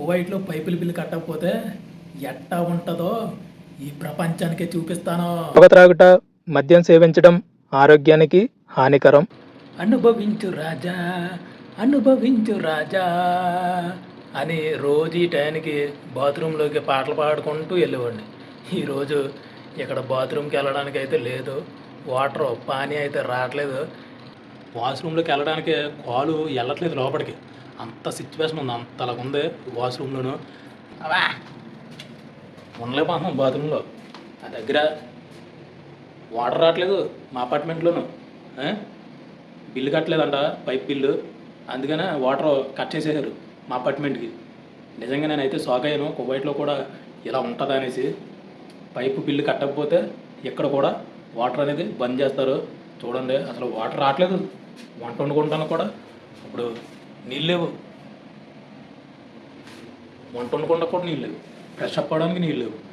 కువైట్లో పైపుల బిల్లు కట్టకపోతే ఎట్టా ఉంటుందో ఈ ప్రపంచానికే చూపిస్తాను. పొగ త్రాగుట మద్యం సేవించడం ఆరోగ్యానికి హానికరం. అనుభవించు రాజా అనుభవించు రాజా అని రోజు ఈ టైంకి బాత్రూంలోకి పాటలు పాడుకుంటూ వెళ్ళేవాడిని. ఈరోజు ఇక్కడ బాత్రూమ్కి వెళ్ళడానికి అయితే లేదు వాటర్ పానీ అయితే రావట్లేదు. వాష్రూమ్లోకి వెళ్ళడానికి కాలు వెళ్ళట్లేదు లోపలికి. అంత సిచ్యువేషన్ ఉంది అంతలా ఉంది వాష్రూమ్లోను అవా ఉండలేకపోతున్నాం బాత్రూంలో. ఆ దగ్గర వాటర్ రావట్లేదు మా అపార్ట్మెంట్లోను. బిల్లు కట్టలేదంట పైప్ బిల్లు. అందుకనే వాటర్ కట్ చేసేసారు మా అపార్ట్మెంట్కి. నిజంగా నేనైతే షాక్ అయ్యాను కువైట్లో కూడా ఇలా ఉంటుందా అనేసి. పైపు బిల్లు కట్టకపోతే ఇక్కడ కూడా వాటర్ అనేది బంద్ చేస్తారు. చూడండి అసలు వాటర్ రావట్లేదు. వంట వండుకుంటాను కూడా. ఇప్పుడు నీళ్ళు లేవు. వంట వండుకుంటా కూడా నీళ్ళు లేవు. ఫ్రెష్ అప్ అవ్వడానికి నీళ్ళు లేవు.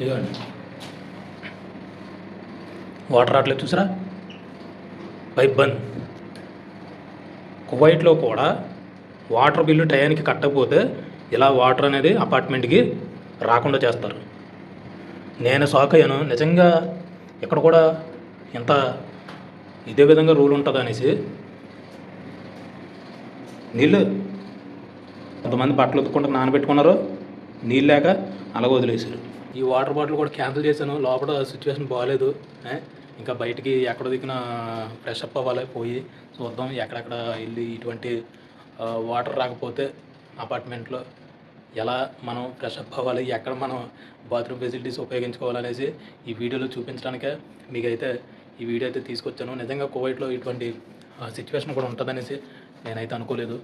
ఇదిగోండి. వాటర్ రావట్లేదు చూసారా? పైప్ బంద్. కువైట్లో కూడా వాటర్ బిల్లు టయానికి కట్టకపోతే ఇలా వాటర్ అనేది అపార్ట్మెంట్కి రాకుండా చేస్తారు. నేను షాక్ అయ్యాను. నిజంగా ఇక్కడ కూడా ఎంత ఇదే విధంగా రూల్ ఉంటుంది అనేసి నీళ్ళు కొంతమంది బట్టలు ఉతుక్కుంటూ నానబెట్టుకున్నారు. నీళ్ళు లేక అలా వదిలేసారు ఈ వాటర్ బాటిల్ కూడా క్యాన్సిల్ చేశాను. లోపల సిచ్యువేషన్ బాగాలేదు ఇంకా బయటికి ఎక్కడ దిగిన ఫ్రెష్ అప్ అవ్వాలి పోయి చూద్దాం. ఎక్కడెక్కడ వెళ్ళి ఇటువంటి వాటర్ రాకపోతే అపార్ట్మెంట్లో ఎలా మనం ఫ్రెష్ అప్ అవ్వాలి ఎక్కడ మనం బాత్రూమ్ ఫెసిలిటీస్ ఉపయోగించుకోవాలనేసి ఈ వీడియోలో చూపించడానికే మీకైతే ఈ వీడియో అయితే తీసుకొచ్చాను. నిజంగా కోవిడ్లో ఇటువంటి సిచ్యువేషన్ కూడా ఉంటుందనేసి నేనైతే అనుకోలేదు.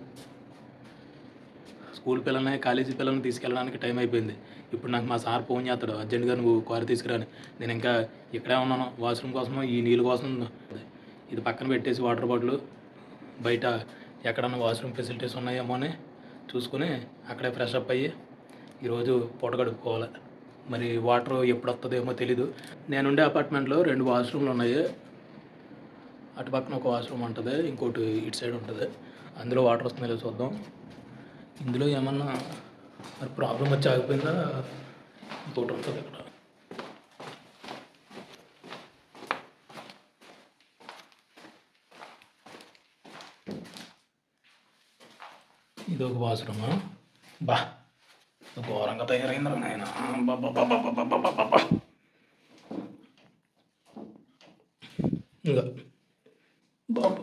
స్కూల్ పిల్లల్ని కాలేజీ పిల్లల్ని తీసుకెళ్ళడానికి టైం అయిపోయింది. ఇప్పుడు నాకు మా సార్ ఫోన్ చేస్తాడు అర్జెంట్గా నువ్వు కారు తీసుకురాని నేను ఇంకా ఇక్కడే ఉన్నాను వాష్రూమ్ కోసం ఈ నీళ్ళ కోసం ఇది పక్కన పెట్టేసి వాటర్ బాటిల్ బయట ఎక్కడన్నా వాష్రూమ్ ఫెసిలిటీస్ ఉన్నాయేమో అని చూసుకుని అక్కడే ఫ్రెష్ అప్ అయ్యి ఈరోజు పూట గడుపుకోవాలి. మరి వాటర్ ఎప్పుడు వస్తుందేమో తెలీదు. నేనుండే అపార్ట్మెంట్లో రెండు వాష్రూమ్లు ఉన్నాయి. అటు పక్కన ఒక వాష్రూమ్ ఉంటుంది ఇంకోటి ఇటు సైడ్ ఉంటుంది. అందులో వాటర్ వస్తుందో చూద్దాం. ఇందులో ఏమన్నా మరి ప్రాబ్లం వచ్చి ఆగిపోయిందా? ఇంకోటి ఉంటుంది ఇక్కడ. ఇది ఒక వాష్రూమా బా ఘోరంగా తయారైందిరా నాయన. ఇంకా బాబు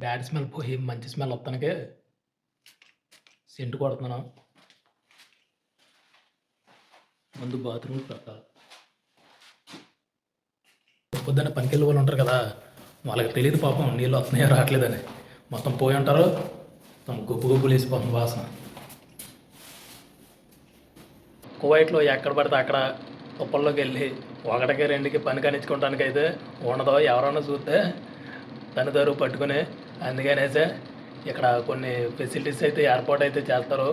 బ్యాడ్ స్మెల్ పోయి మంచి స్మెల్ వస్తానికే సెంటు కొడుతున్నాను. ముందు బాత్రూమ్ పెట్టాలి. పొద్దున్న పనికెళ్ళి వాళ్ళు ఉంటారు కదా వాళ్ళకి తెలియదు పాపం నీళ్ళు వస్తున్నాయో రావట్లేదని. మొత్తం పోయి ఉంటారు. మొత్తం గుప్పు గుప్పులు వేసిపోతుంది వాసన. కువైట్లో ఎక్కడ పడితే అక్కడ కుప్పల్లోకి వెళ్ళి ఒకటికి రెండుకి పని కానిచ్చుకోవడానికి అయితే ఉండదో ఎవరైనా చూస్తే తనుదారు పట్టుకుని అందుకనేసే ఇక్కడ కొన్ని ఫెసిలిటీస్ అయితే ఏర్పాటు అయితే చేస్తారు.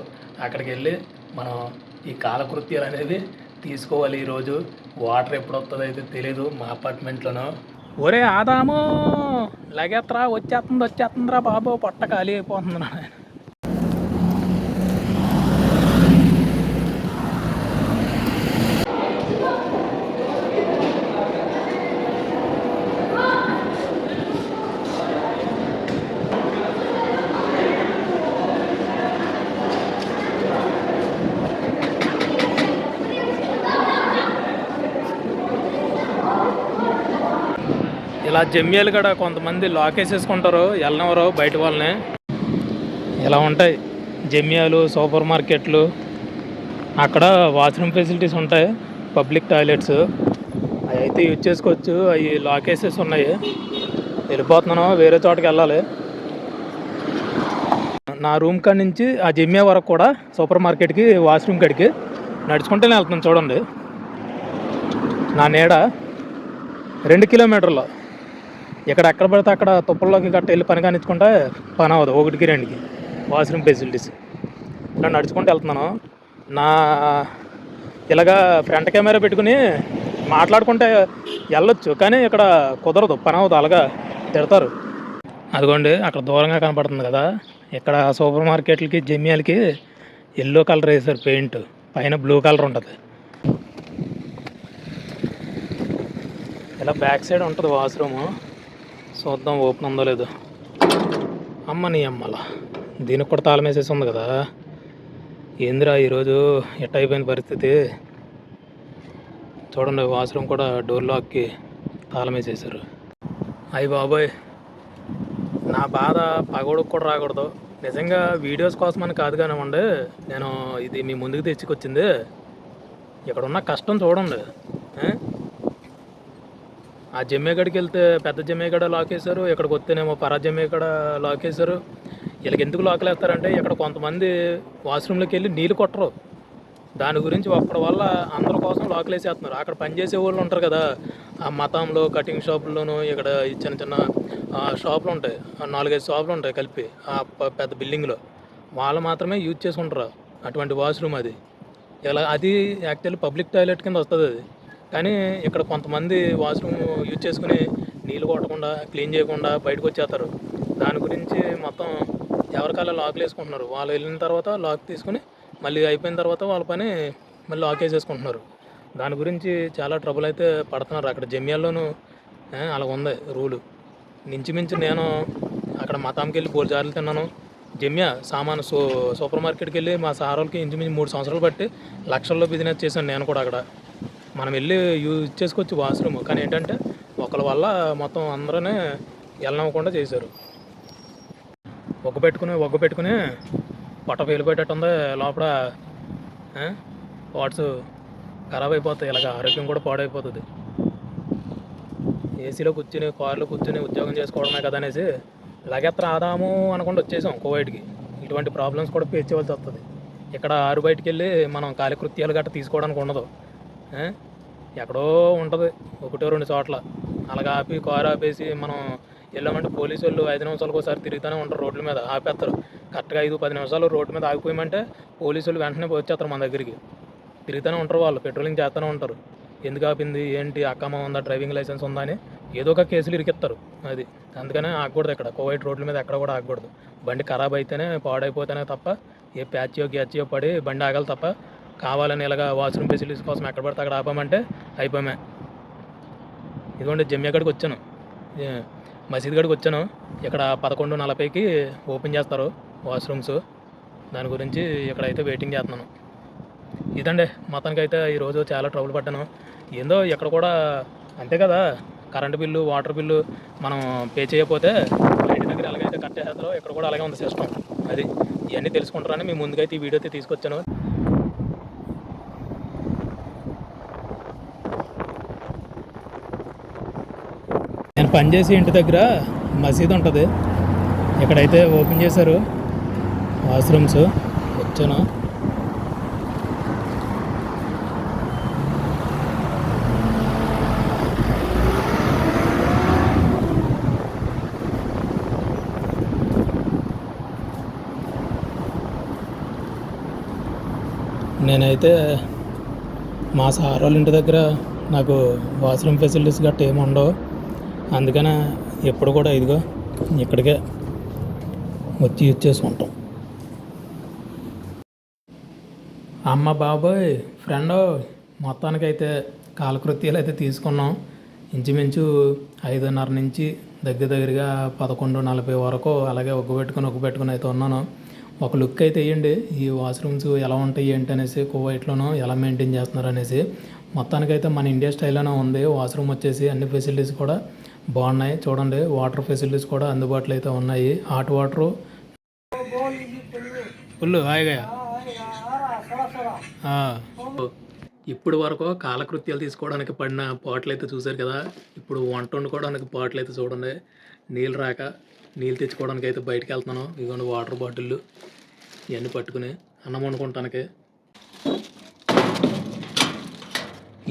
అక్కడికి వెళ్ళి మనం ఈ కాలకృత్యాలు అనేది తీసుకోవాలి ఈరోజు. వాటర్ ఎప్పుడు వస్తుందో అయితే తెలియదు మా అపార్ట్మెంట్లోనూ ఒరే ఆదాము లగెత్రా వచ్చేస్తుంది వచ్చేస్తుందిరా బాబు పొట్ట ఖాళీ అయిపోతుంది నాయన. ఇలా జమ్యాలు కూడా కొంతమంది లాకేసేసుకుంటారు వేసేసుకుంటారు బయట వాళ్ళని. ఇలా ఉంటాయి. జమ్యాలు సూపర్ మార్కెట్లు అక్కడ వాష్రూమ్ ఫెసిలిటీస్ ఉంటాయి పబ్లిక్ టాయిలెట్స్. అవి అయితే యూజ్ చేసుకోవచ్చు. అవి లాకేసెస్ ఉన్నాయి. వెళ్ళిపోతున్నాను వేరే చోటకి వెళ్ళాలి. నా రూమ్ కాడి నుంచి ఆ జమ్యా వరకు కూడా సూపర్ మార్కెట్కి వాష్రూమ్ కాడికి నడుచుకుంటేనే వెళ్తున్నాను చూడండి. నా నీడ రెండు కిలోమీటర్లు. ఇక్కడ ఎక్కడ పడితే అక్కడ తుప్పల్లోకి గట్ట వెళ్ళి పని కానిచ్చుకుంటే పని అవ్వదు. ఒకటికి రెండుకి. Washroom facilities. ఇలా నడుచుకుంటూ వెళ్తున్నాను. నా ఇలాగా ఫ్రంట్ కెమెరా పెట్టుకుని మాట్లాడుకుంటే వెళ్ళొచ్చు కానీ ఇక్కడ కుదరదు. పని అవుతుంది అలాగా తిడతారు. అదిగోండి అక్కడ దూరంగా కనపడుతుంది కదా. ఇక్కడ సూపర్ మార్కెట్లకి జమ్యాలకి ఎల్లో కలర్ వేసారు పెయింట్. పైన బ్లూ కలర్ ఉంటుంది. ఇలా బ్యాక్ సైడ్ ఉంటుంది వాష్రూమ్. చూద్దాం ఓపెన్ ఉందో లేదో. అమ్మ నీ అమ్మల. దీనికి కూడా తాళం వేసేసి ఉంది కదా. ఏందిరా ఈరోజు? ఎట్ట అయిపోయిన పరిస్థితి? చూడండి వాష్రూమ్ కూడా డోర్ లాక్కి తాళం వేసేసారు అయ్యి బాబోయ్ నా బాధ పగోడుకు కూడా రాకూడదు. నిజంగా వీడియోస్ కోసమని కాదు కానివ్వండి నేను ఇది మీ ముందుకు తెచ్చుకొచ్చింది. ఇక్కడ ఉన్న కష్టం చూడండి. ఆ జమ్మేగడికి వెళ్తే పెద్ద జమ్మేగడ లాక్ వేశారు ఇక్కడికి వస్తేనేమో పరా జమ్మేగడ లాక్ వేశారు వీళ్ళకి ఎందుకు లాకలేస్తారంటే ఇక్కడ కొంతమంది వాష్రూమ్లోకి వెళ్ళి నీళ్ళు కొట్టరు. దాని గురించి ఒక్కడి వల్ల అందరి కోసం లాక్లు వేసేస్తున్నారు అక్కడ పనిచేసే వాళ్ళు ఉంటారు కదా ఆ మతంలో కటింగ్ షాపుల్లోనూ ఇక్కడ ఈ చిన్న చిన్న షాపులు ఉంటాయి. ఆ నాలుగైదు షాపులు ఉంటాయి కలిపి ఆ పెద్ద బిల్డింగ్లో. వాళ్ళు మాత్రమే యూజ్ చేసుకుంటారు అటువంటి వాష్రూమ్ అది. ఇలా అది యాక్చువల్లీ పబ్లిక్ టాయిలెట్ కింద వస్తుంది అది. కానీ ఇక్కడ కొంతమంది వాష్రూమ్ యూజ్ చేసుకుని నీళ్ళు కొట్టకుండా క్లీన్ చేయకుండా బయటకు వచ్చేస్తారు. దాని గురించి మొత్తం ఎవరికాల లాక్లు వేసుకుంటున్నారు. వాళ్ళు వెళ్ళిన తర్వాత లాక్ తీసుకుని మళ్ళీ అయిపోయిన తర్వాత వాళ్ళ పని మళ్ళీ లాక్ వేసేసుకుంటున్నారు. దాని గురించి చాలా ట్రబుల్ అయితే పడుతున్నారు. అక్కడ జమ్యాల్లోనూ అలా ఉంది రూలు. మించి నేను అక్కడ మతాంకి వెళ్ళి బోల్ జార్లు తిన్నాను. జమ్యా సామాను సూ సూపర్ మార్కెట్కి వెళ్ళి మా సార్ వాళ్ళకి ఇంచుమించు మూడు సంవత్సరాలు బట్టి లక్షల్లో బిజినెస్ చేశాను నేను కూడా అక్కడ. మనం వెళ్ళి యూజ్ చేసుకోవచ్చు వాష్రూమ్. కానీ ఏంటంటే ఒకరి వల్ల మొత్తం అందరూనే వెళ్ళనివ్వకుండా చేశారు. ఒగ్గ పెట్టుకుని ఒగ్గ పెట్టుకుని పొట్ట పేలిపోయేటట్టు ఉంది లోపల వాట్స్ ఖరాబ్ అయిపోతాయి. ఇలాగ ఆరోగ్యం కూడా పాడైపోతుంది. ఏసీలో కూర్చుని కారులో కూర్చుని ఉద్యోగం చేసుకోవడమే కదా అనేసి లగెత్ర ఆదాము అనుకుండా వచ్చేసాం కోవైట్కి ఇటువంటి ప్రాబ్లమ్స్ కూడా ఫేస్ చేయవలసి వస్తుంది. ఇక్కడ ఆరు బయటికి వెళ్ళి మనం కాలకృత్యాలు గట్రా తీసుకోవడానికి ఉండదు. ఎక్కడో ఉంటుంది. ఒకటో రెండు చోట్ల. అలాగ ఆపి కారు ఆపేసి మనం వెళ్ళామంటే పోలీసు వాళ్ళు ఐదు నిమిషాలకు ఒకసారి తిరుగుతూనే ఉంటారు రోడ్ల మీద ఆపేస్తారు కరెక్ట్గా ఐదు పది నిమిషాలు రోడ్డు మీద ఆగిపోయామంటే పోలీసు వాళ్ళు వెంటనే వచ్చేస్తారు మన దగ్గరికి. తిరుగుతూనే ఉంటారు వాళ్ళు పెట్రోలింగ్ చేస్తూనే ఉంటారు. ఎందుకు ఆపింది ఏంటి అక్కమ్మ ఉందా డ్రైవింగ్ లైసెన్స్ ఉందా అని ఏదో ఒక కేసులు ఇరికిస్తారు అది. అందుకనే ఆగకూడదు ఇక్కడ కోవైట్ రోడ్ల మీద ఎక్కడ కూడా ఆగకూడదు. బండి ఖరాబ్ అయితేనే పాడైపోతేనే తప్ప ఏ ప్యాచ్యో గ్యాచ్యో పడి బండి ఆగాలి తప్ప కావాలని ఇలాగా వాష్రూమ్ ఫెసిలిటీస్ కోసం ఎక్కడ పడితే అక్కడ ఆపామంటే అయిపోయామే. ఇదిగోండి జమ్మి కాడికి వచ్చాను. మసీద్ కాడికి వచ్చాను. ఇక్కడ పదకొండు నలభైకి ఓపెన్ చేస్తారు వాష్రూమ్స్. దాని గురించి ఇక్కడైతే వెయిటింగ్ చేస్తున్నాను. ఇదండి మొత్తానికి అయితే ఈరోజు చాలా ట్రబుల్ పడ్డాను. ఏందో ఇక్కడ కూడా అంతే కదా కరెంటు బిల్లు వాటర్ బిల్లు మనం పే చేయకపోతే బయట ఇంటి దగ్గర ఎలాగైతే కట్టేస్తారో ఇక్కడ కూడా అలాగే ఉంది సిస్టమ్. అది ఇవన్నీ తెలుసుకుంటారని మీ ముందుకైతే ఈ వీడియో అయితే తీసుకొచ్చాను. నేను పనిచేసే ఇంటి దగ్గర మసీద్ ఉంటుంది. ఇక్కడైతే ఓపెన్ చేశారు. వాష్రూమ్స్ వచ్చాను నేనైతే మా సార్ వాళ్ళ ఇంటి దగ్గర నాకు వాష్రూమ్ ఫెసిలిటీస్ గట్టా ఏమి ఉండవు. అందుకనే ఎప్పుడు కూడా ఇదిగో ఇక్కడికే వచ్చి ఇచ్చేసుకుంటాం. అమ్మ బాబోయ్ ఫ్రెండ్ మొత్తానికైతే కాలకృత్యాలు అయితే తీసుకున్నాం. ఇంచుమించు ఐదున్నర నుంచి దగ్గర దగ్గరగా పదకొండు నలభై వరకు అలాగే ఒగ్గు పెట్టుకుని ఒగ్గు పెట్టుకుని అయితే ఉన్నాను. ఒక లుక్ అయితే వేయండి ఈ వాష్రూమ్స్ ఎలా ఉంటాయి ఏంటి అనేసి కువైట్లోనూ ఎలా మెయింటైన్ చేస్తున్నారు అనేసి. మొత్తానికైతే మన ఇండియా స్టైల్లోనే ఉంది వాష్రూమ్ వచ్చేసి అన్ని ఫెసిలిటీస్ కూడా బాగున్నాయి. చూడండి వాటర్ ఫెసిలిటీస్ కూడా అందుబాటులో అయితే ఉన్నాయి. Hot water. ఫుల్ హాయిగా ఇప్పుడు వరకు కాలకృత్యాలు తీసుకోవడానికి పడిన పాటలు అయితే చూశారు కదా. ఇప్పుడు వంట వండుకోవడానికి పాటలు అయితే చూడండి. నీళ్ళు రాక నీళ్ళు తెచ్చుకోవడానికి అయితే బయటకు వెళ్తున్నాను. ఇదిగోండి వాటర్ బాటిళ్ళు ఇవన్నీ పట్టుకుని అన్నం వండుకుంటానికి.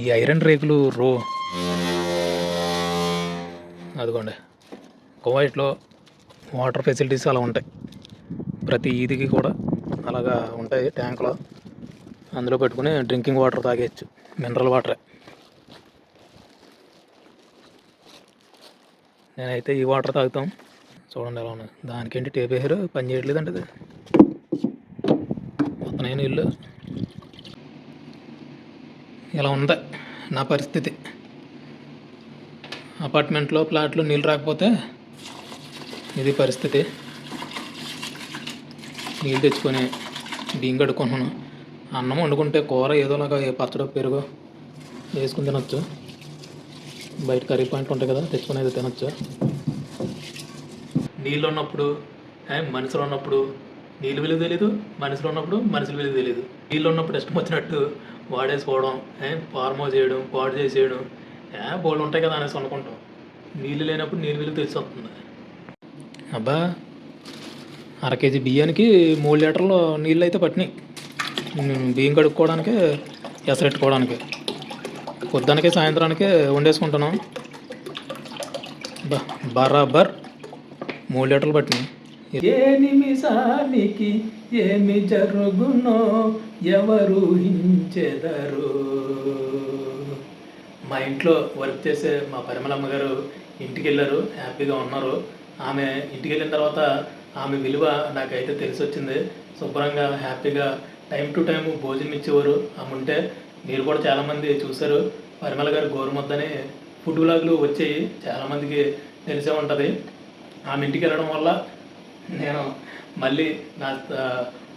ఈ ఐరన్ రేకులు రో అదిగోండి. కువైట్లో వాటర్ ఫెసిలిటీస్ అలా ఉంటాయి. ప్రతి ఈదికి కూడా అలాగా ఉంటాయి ట్యాంకులో. అందులో పెట్టుకుని డ్రింకింగ్ వాటర్ తాగేయచ్చు. మినరల్ వాటరే. నేనైతే ఈ వాటర్ తాగుతాం. చూడండి ఎలా ఉన్నది దానికేంటి టేప్ పని చేయట్లేదండి అది మొత్తం ఇల్లు. ఇలా ఉంది. నా పరిస్థితి. అపార్ట్మెంట్లో ప్లాట్లో నీళ్ళు రాకపోతే ఇది పరిస్థితి. నీళ్ళు తెచ్చుకొని బియ్యం కడుక్కుంటున్నాను. అన్నం వండుకుంటే కూర ఏదోలాగా ఏ పచ్చడి పెరుగు వేసుకుని తినొచ్చు. బయట కర్రీ పాయింట్ ఉంటాయి కదా తెచ్చుకుని అయితే తినొచ్చు. నీళ్ళు ఉన్నప్పుడు మనుషులు ఉన్నప్పుడు నీళ్ళు విలువ తెలియదు మనుషులు ఉన్నప్పుడు మనుషులు విలువ తెలియదు నీళ్ళు ఉన్నప్పుడు ఇష్టం వచ్చినట్టు వాడేసుకోవడం ఫార్మో చేయడం పాడు చేసేయడం బోళ్ళు ఉంటాయి కదా అనేసి అనుకుంటాం. నీళ్ళు లేనప్పుడు నీళ్ళు విలువ తెలిసి వస్తుంది. అబ్బా అర కేజీ బియ్యానికి మూడు లీటర్లు నీళ్ళు అయితే పట్టినాయి. బియ్యం కడుక్కోవడానికి ఎసరెట్టుకోవడానికి. పొద్దునకే సాయంత్రానికి వండేసుకుంటున్నాం. బా బరాబర్ మూడు లీటర్లు పట్టినాయి. ఏ నిమిషానికి ఏమి జరుగునో ఎవరు హించెదరు మా ఇంట్లో వర్క్ చేసే మా పరిమళమ్మ గారు ఇంటికి వెళ్ళారు హ్యాపీగా ఉన్నారు. ఆమె ఇంటికి వెళ్ళిన తర్వాత ఆమె విలువ నాకైతే తెలిసి వచ్చింది శుభ్రంగా హ్యాపీగా టైం టు టైం భోజనం ఇచ్చేవారు. ఆమె ఉంటే మీరు కూడా చాలామంది చూశారు. పరిమళ గారు గోరుముద్దని ఫుడ్ బ్లాగులు వచ్చాయి చాలామందికి తెలిసే ఉంటుంది. ఆమె ఇంటికి వెళ్ళడం వల్ల నేను మళ్ళీ నా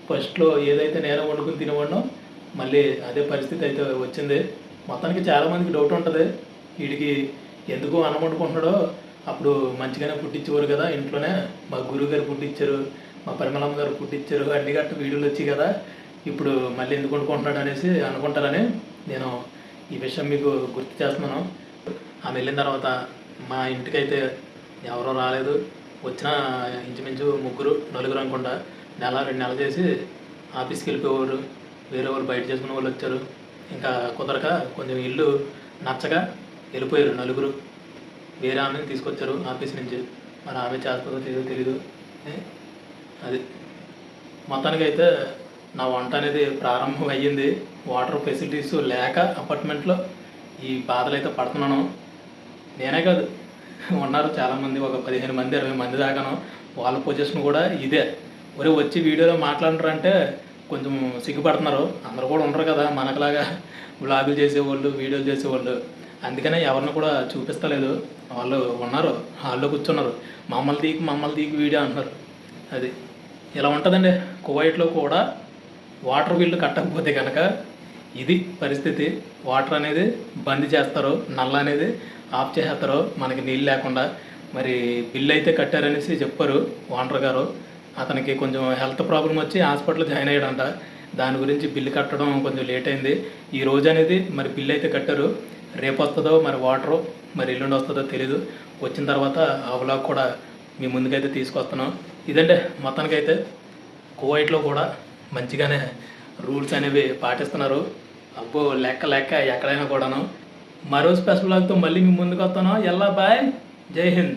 ఫస్ట్లో ఏదైతే నేను వండుకుని తినేవాడినో మళ్ళీ అదే పరిస్థితి అయితే వచ్చింది. మొత్తానికి చాలామందికి డౌట్ ఉంటుంది. వీడికి ఎందుకు అన్నం వండుకుంటున్నాడో అప్పుడు మంచిగానే పుట్టించేవారు కదా ఇంట్లోనే. మా గురువు గారు పుట్టించారు మా పరిమళమ్మ గారు పుట్టించారు అన్ని గట్ట వీడియోలు వచ్చాయి కదా. ఇప్పుడు మళ్ళీ ఎందుకు వండుకుంటున్నాడు అనేసి అనుకుంటారని నేను ఈ విషయం మీకు గుర్తు చేస్తున్నాను. ఆమె వెళ్ళిన తర్వాత మా ఇంటికైతే ఎవరో రాలేదు. వచ్చిన ఇంచుమించు ముగ్గురు నలుగురు అనుకుంటా. నెల రెండు నెలలు చేసి ఆఫీస్కి వెళ్ళిపోయేవారు. వేరే వాళ్ళు బయట చేసుకునే వాళ్ళు వచ్చారు. ఇంకా కుదరక కొంచెం ఇల్లు నచ్చగా వెళ్ళిపోయారు. నలుగురు వేరే ఆమెను తీసుకొచ్చారు. ఆఫీస్ నుంచి. మరి ఆమె చేస్తుందో తెలియదు తెలీదు. అది మొత్తానికి అయితే నా వంట అనేది ప్రారంభం అయ్యింది. వాటర్ ఫెసిలిటీస్ లేక అపార్ట్మెంట్లో ఈ బాధలు అయితే పడుతున్నాను. నేనే కాదు. ఉన్నారు చాలామంది. ఒక పదిహేను మంది ఇరవై మంది దాకాను. వాళ్ళ పొజిషన్ కూడా ఇదే. ఒరే వచ్చి వీడియోలో మాట్లాడరంటే కొంచెం సిగ్గుపడుతున్నారు. అందరూ కూడా ఉండరు కదా మనకులాగా బ్లాగులు చేసేవాళ్ళు వీడియోలు చేసేవాళ్ళు. అందుకనే ఎవరిని కూడా చూపిస్తలేదు. వాళ్ళు ఉన్నారు హాల్లో కూర్చున్నారు. మమ్మల్ని తీకి మమ్మల్ని తీకి వీడియో అంటున్నారు. అది ఇలా ఉంటుందండి. కువైట్లో కూడా వాటర్ బిల్లు కట్టకపోతే కనుక ఇది పరిస్థితి. వాటర్ అనేది బంద్ చేస్తారు నల్ల అనేది ఆఫ్ చేసేస్తారు మనకి నీళ్ళు లేకుండా. మరి బిల్లు అయితే కట్టారనేసి చెప్పారు ఓనర్ గారు. అతనికి కొంచెం హెల్త్ ప్రాబ్లం వచ్చి హాస్పిటల్ జాయిన్ అయ్యాడంట. దాని గురించి బిల్లు కట్టడం కొంచెం లేట్ అయింది. ఈ రోజు అనేది మరి బిల్లు అయితే కట్టారు. రేపు వస్తుందో మరి వాటరు మరి ఎల్లుండి వస్తుందో తెలీదు. వచ్చిన తర్వాత ఆ వ్లాగ్ కూడా మీ ముందుకైతే తీసుకొస్తున్నాం. ఇదంటే మొత్తానికైతే. కువైట్లో కూడా మంచిగానే రూల్స్ అనేవి పాటిస్తున్నారు. అబ్బో లెక్క లెక్క ఎక్కడైనా కూడాను. మరో స్పెషల్ బ్లాగ్తో మళ్ళీ మీ ముందుకు వస్తాను ఎల్లా బాయ్. జై హింద్.